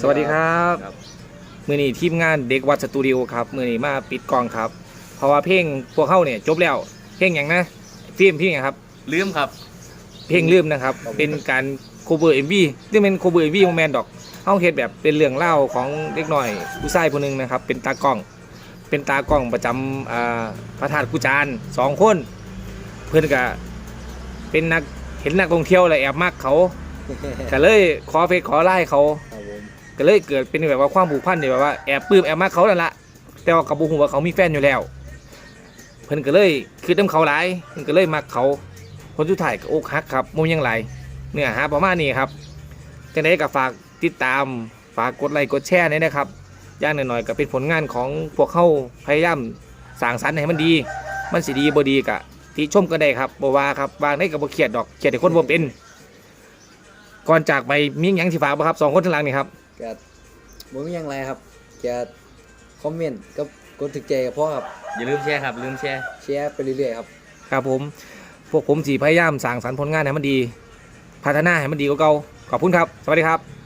สวัสดีครับครับมือนี้ทีมงานเด็กวัดสตูดิโอครับมือนี้มาปิดกล้องครับ เพราะว่าเพลงพวกเข้าเนี่ยจบแล้ว เพลงอย่างนะฟิล์มเพลงอย่างครับ ลืมครับ เพลงลืมนะครับ เป็นการโคเวอร์เอ็มวีซึ่งเป็นโคเวอร์เอ็มวีโมแมนดอกเฮาเฮ็ดแบบเป็นเรื่องเล่าของเด็กหน่อยผู้ชายคนหนึงนะครับ เป็นตากล้อง เป็นตากล้องประจำอ่าพระธาตุกุจานสองคน เพื่อนก็เป็นนักเห็นนักท่องเที่ยวอะไรแอบมักเขาก็เลยขอเฟซขอไล่เขาครับผม ก็เลยเกิดเป็นแบบว่าความผูกพันเนี่ยแบบว่าแอบปลื้มแอบมักเขานั่นละแต่ว่ากับบุหัวาเขามีแฟนอยู่แล้ว เพิ่นก็เลยคือน้ำเขาหลายเพิ่นก็เลยมักเขาคนสุดท้ายก็อกหักครับมุมยังไหลเนื้อหาประมาณนี้ครับจังไดก็ฝากติดตามฝากกดไลค์กดแชร์นี่นะครับย่างหน่อยๆก็เป็นผลงานของพวกเข้าพยายามสร้างสรรค์ให้มันดี มันสิดีบ่ดีกะติชมก็ได้ครับบ่ว่าครับวางได้กับบ่เครียดดอกเครียดให้คนบ่เป็นก่อนจากไปมีหยังสิฝากบ่ครับสองคนข้างหลังนี่ครับ ก็บ่มีหยังไรครับจะคอมเมนต์กับกดถึกใจกับพ่อครับอย่าลืมแชร์ครับ ลืมแชร์ แชร์ไปเรื่อยๆครับ ครับผม พวกผมสีพยายามสร้างสรรค์ผลงานให้มันดี พัฒนาให้มันดีกว่าเก่าขอบคุณครับ สวัสดีครับ